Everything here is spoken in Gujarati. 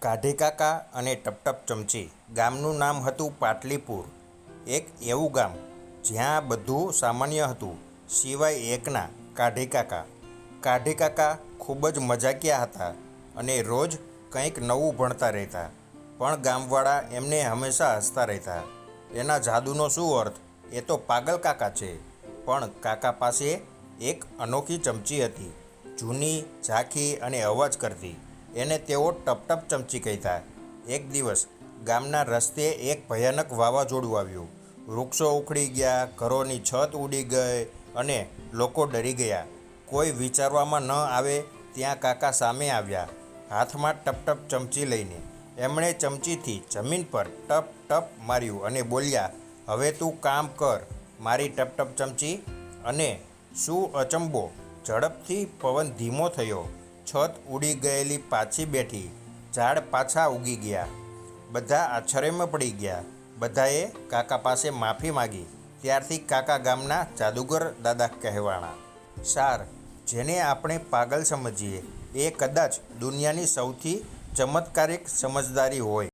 કાઢી કાકા અને ટપટપ ચમચી. ગામનું નામ હતું પાટલીપુર. એક એવું ગામ જ્યાં બધું સામાન્ય હતું, સિવાય એકના, કાઢી કાકા. કાઢી કાકા ખૂબ જ મજાકિયા હતા અને રોજ કંઈક નવું ભણતા રહેતા. પણ ગામવાળા એમને હંમેશા હસતા રહેતા. એના જાદુનો શું અર્થ? એ તો પાગલ કાકા છે. પણ કાકા પાસે એક અનોખી ચમચી હતી. જૂની, ઝાંખી અને અવાજ કરતી. એને તેઓ ટપટપ ચમચી કહેતા એક દિવસ ગામના રસ્તે એક ભયાનક વાવાઝોડું આવ્યું. વૃક્ષો ઉખડી ગયા, ઘરોની છત ઉડી ગઈ અને લોકો ડરી ગયા. કોઈ વિચારવામાં ન આવે ત્યાં કાકા સામે આવ્યા, હાથમાં ટપટપ ચમચી લઈને. એમણે ચમચીથી જમીન પર ટપ ટપ માર્યું અને બોલ્યા, હવે તું કામ કર, મારી ટપટપ ચમચી. અને શું અચંબો ઝડપથી પવન ધીમો થયો. છત ઉડી ગયેલી પાછી બેઠી. ઝાડ પાછા ઉગી ગયા. બધા આશ્ચર્યમાં પડી ગયા. બધાએ કાકા પાસે માફી માગી. ત્યારથી કાકા ગામના જાદુગર દાદા કહેવાણા. સાર, જેને આપણે પાગલ સમજીએ, એ કદાચ દુનિયાની સૌથી ચમત્કારિક સમજદારી હોય.